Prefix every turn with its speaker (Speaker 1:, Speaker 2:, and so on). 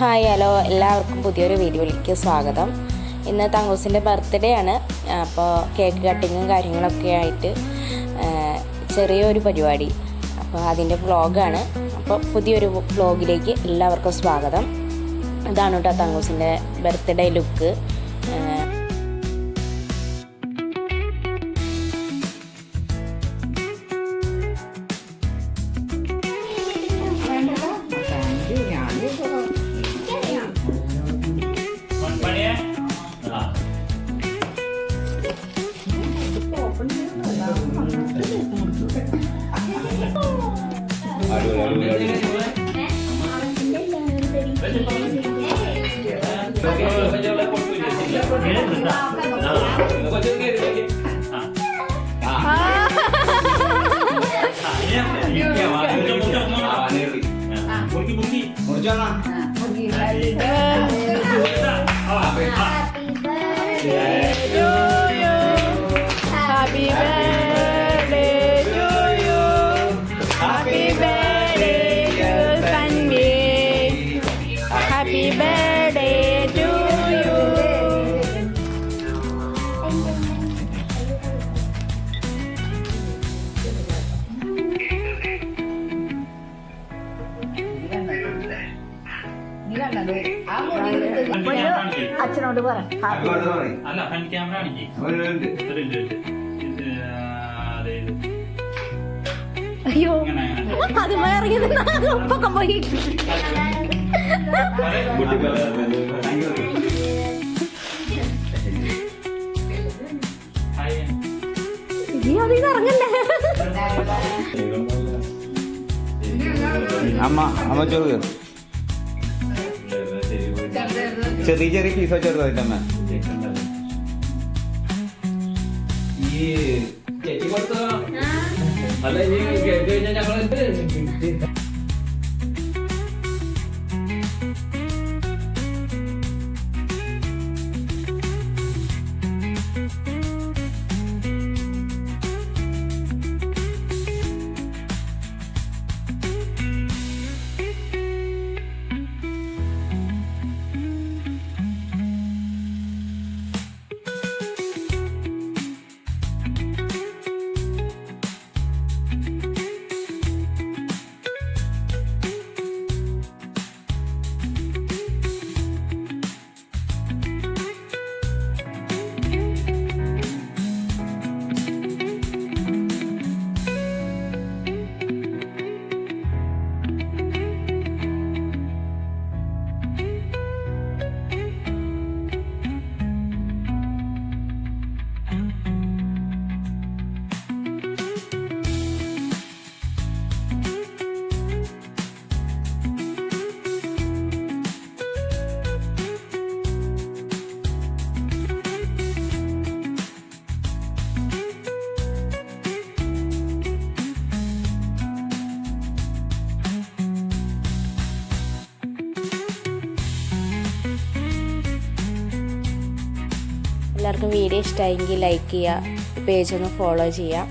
Speaker 1: Hi hello. എല്ലാവർക്കും പുതിയൊരു വീഡിയോയിലേക്ക് സ്വാഗതം. ഇന്ന് തങ്കൂസിന്റെ ബർത്ത്ഡേ ആണ്. അപ്പോൾ കേക്ക് കട്ടിങ്ങും കാര്യങ്ങളൊക്കെ ആയിട്ട് ചെറിയൊരു പരിപാടി. അപ്പോൾ അതിന്റെ വ്ളോഗാണ്. അപ്പോൾ പുതിയൊരു വ്ളോഗിലേക്ക് എല്ലാവർക്കും സ്വാഗതം. ഇതാണ് കേട്ടോ തങ്കൂസിന്റെ birthday look.
Speaker 2: aduh
Speaker 1: aduh aduh Murjana. Murjana. Happy birthday.
Speaker 3: അച്ഛനോട് പറ
Speaker 2: അല്ല ഫ്രണ്ട് ക്യാമറ.
Speaker 3: അയ്യോ. അത് ഇറങ്ങി പൊക്കം പോയി. ഇനി അത് ഇറങ്ങണ്ടേ
Speaker 4: അമ്മ അമ്മ ചോറ് ചെറിയ ചെറിയ പീസോ ചെറുതായിട്ടമ്മ
Speaker 5: ഈ ചേച്ചി കൊടുത്തോ? അല്ല ഇനി
Speaker 1: എല്ലാവർക്കും വീഡിയോ ഇഷ്ടമായെങ്കിൽ ലൈക്ക് ചെയ്യുക പേജ് ഒന്ന് ഫോളോ ചെയ്യുക.